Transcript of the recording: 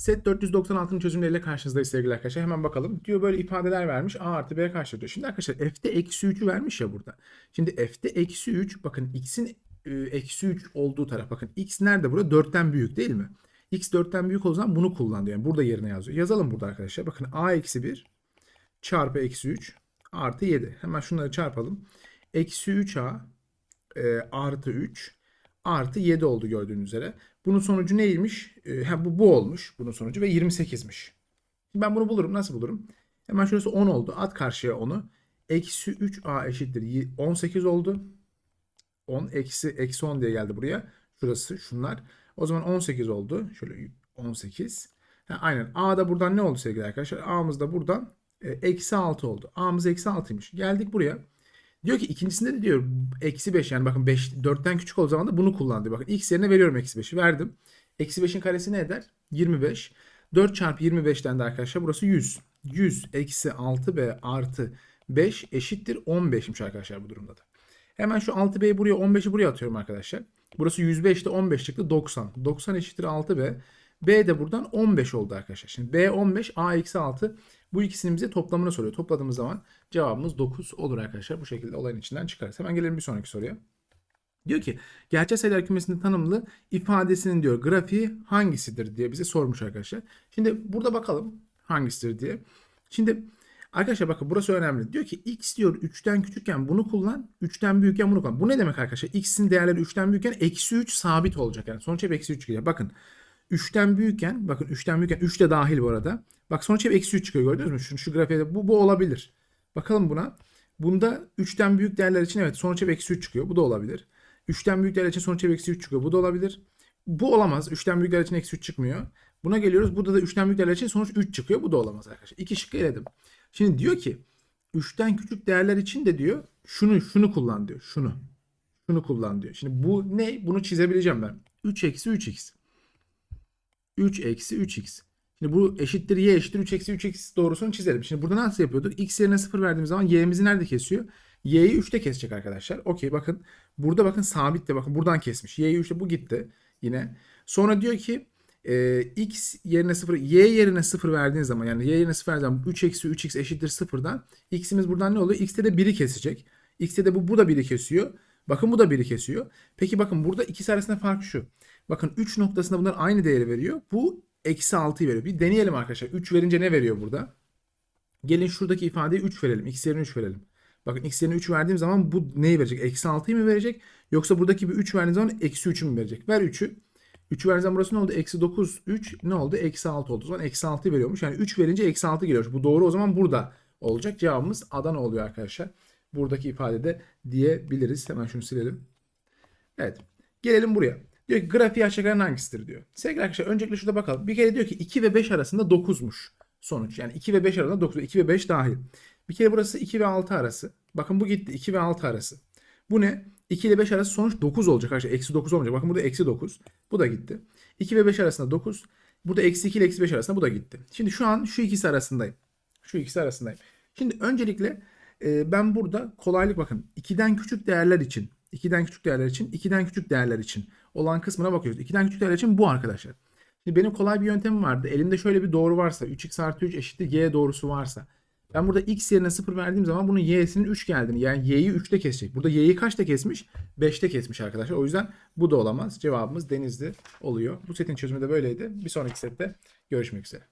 Set 496'nın çözümleriyle karşınızdayız sevgili arkadaşlar. Hemen bakalım. Diyor böyle ifadeler vermiş. A artı B karşılıyor. Şimdi arkadaşlar f'te eksi 3'ü vermiş ya burada. Şimdi f'te eksi 3 bakın x'in e, eksi 3 olduğu taraf. Bakın x nerede burada? 4'ten büyük değil mi? x 4'ten büyük olduğu zaman bunu kullan diyor. Yani burada yerine yazıyor. Yazalım burada arkadaşlar. Bakın a eksi 1 çarpı eksi 3 artı 7. Hemen şunları çarpalım. Eksi 3a e, artı 3 artı 7 oldu gördüğünüz üzere. Bunun sonucu neymiş? E, ha, bu, bu olmuş bunun sonucu ve 28'miş. Şimdi ben bunu bulurum. Nasıl bulurum? Hemen şurası 10 oldu. At karşıya 10'u. Eksi 3a eşittir. y- 18 oldu. 10 eksi eksi 10 diye geldi buraya. Şurası şunlar. O zaman 18 oldu. Şöyle 18. Ha, aynen. A da buradan ne oldu sevgili arkadaşlar? A'mız da buradan e, eksi 6 oldu. A'mız eksi 6'ymış. Geldik buraya. Diyor ki ikincisinde de diyor eksi 5 yani bakın 5 4'ten küçük olduğu zaman da bunu kullan diyor. Bakın x yerine veriyorum eksi 5'i verdim. Eksi 5'in karesi ne eder? 25. 4 çarpı 25'ten de arkadaşlar burası 100. 100 eksi 6b artı 5 eşittir 15'miş arkadaşlar bu durumda da. Hemen şu 6b'yi buraya 15'i buraya atıyorum arkadaşlar. Burası 105'te 15 çıktı 90. 90 eşittir 6b. B de buradan 15 oldu arkadaşlar. Şimdi B 15 A eksi 6 bu ikisinin bize toplamını soruyor. Topladığımız zaman cevabımız 9 olur arkadaşlar. Bu şekilde olayın içinden çıkarız. Hemen gelelim bir sonraki soruya. Diyor ki gerçek sayılar kümesinin tanımlı ifadesinin diyor grafiği hangisidir diye bize sormuş arkadaşlar. Şimdi burada bakalım hangisidir diye. Şimdi arkadaşlar bakın burası önemli. Diyor ki x diyor 3'ten küçükken bunu kullan, 3'ten büyükken bunu kullan. Bu ne demek arkadaşlar? x'in değerleri 3'ten büyükken eksi 3 sabit olacak. Yani sonuç hep eksi 3 geliyor. Bakın 3'ten büyükken bakın 3'ten büyükken 3 de dahil bu arada. Bak sonuç hep eksi 3 çıkıyor gördünüz mü? Şu, şu grafiğe bu, bu olabilir. Bakalım buna. Bunda 3'ten büyük değerler için evet sonuç hep eksi 3 çıkıyor. Bu da olabilir. 3'ten büyük değerler için sonuç hep eksi 3 çıkıyor. Bu da olabilir. Bu olamaz. 3'ten büyük değerler için eksi 3 çıkmıyor. Buna geliyoruz. Burada da 3'ten büyük değerler için sonuç 3 çıkıyor. Bu da olamaz arkadaşlar. İki şıkkı eledim. Şimdi diyor ki 3'ten küçük değerler için de diyor şunu şunu kullan diyor. Şunu. Şunu kullan diyor. Şimdi bu ne? Bunu çizebileceğim ben. 3 eksi 3x. 3 eksi 3x. Şimdi bu eşittir y eşittir 3 eksi 3x doğrusunu çizelim. Şimdi burada nasıl yapıyorduk? x yerine 0 verdiğimiz zaman y'mizi nerede kesiyor? y'yi 3'te kesecek arkadaşlar. Okey bakın. Burada bakın sabit de bakın buradan kesmiş. y'yi 3'te bu gitti yine. Sonra diyor ki e, x yerine 0 y yerine 0 verdiğiniz zaman yani y yerine 0 verdiğiniz zaman 3 eksi 3x eşittir 0'dan x'imiz buradan ne oluyor? x'te de 1'i kesecek. x'te de bu, bu da 1'i kesiyor. Bakın bu da 1'i kesiyor. Peki bakın burada ikisi arasında fark şu. Bakın 3 noktasında bunlar aynı değeri veriyor. Bu eksi 6'yı veriyor. Bir deneyelim arkadaşlar. 3 verince ne veriyor burada? Gelin şuradaki ifadeye 3 verelim. X yerine 3 verelim. Bakın x yerine 3 verdiğim zaman bu neyi verecek? Eksi 6'yı mı verecek? Yoksa buradaki bir 3 verdiğim zaman eksi 3'ü mü verecek? Ver 3'ü. 3'ü verdiğim burası ne oldu? Eksi 9, 3 ne oldu? Eksi 6 oldu. O zaman eksi 6 veriyormuş. Yani 3 verince eksi 6 geliyor. Bu doğru o zaman burada olacak. Cevabımız Adana oluyor arkadaşlar. Buradaki ifadede diyebiliriz. Hemen şunu silelim. Evet. Gelelim buraya. Diyor ki grafiği aşağıdan hangisidir diyor. Sevgili arkadaşlar öncelikle şurada bakalım. Bir kere diyor ki 2 ve 5 arasında 9'muş sonuç. Yani 2 ve 5 arasında 9. 2 ve 5 dahil. Bir kere burası 2 ve 6 arası. Bakın bu gitti 2 ve 6 arası. Bu ne? 2 ile 5 arası sonuç 9 olacak arkadaşlar. Eksi 9 olmayacak. Bakın burada eksi 9. Bu da gitti. 2 ve 5 arasında 9. Burada eksi 2 ile eksi 5 arasında bu da gitti. Şimdi şu an şu ikisi arasındayım. Şu ikisi arasındayım. Şimdi öncelikle e, ben burada kolaylık bakın. 2'den küçük değerler için 2'den küçük değerler için 2'den küçük değerler için olan kısmına bakıyoruz. 2'den küçük değerler için bu arkadaşlar. Şimdi benim kolay bir yöntemim vardı. Elimde şöyle bir doğru varsa 3x artı 3 eşittir y doğrusu varsa. Ben burada x yerine 0 verdiğim zaman bunun y'sinin 3 geldiğini yani y'yi 3'te kesecek. Burada y'yi kaçta kesmiş? 5'te kesmiş arkadaşlar. O yüzden bu da olamaz. Cevabımız denizli oluyor. Bu setin çözümü de böyleydi. Bir sonraki sette görüşmek üzere.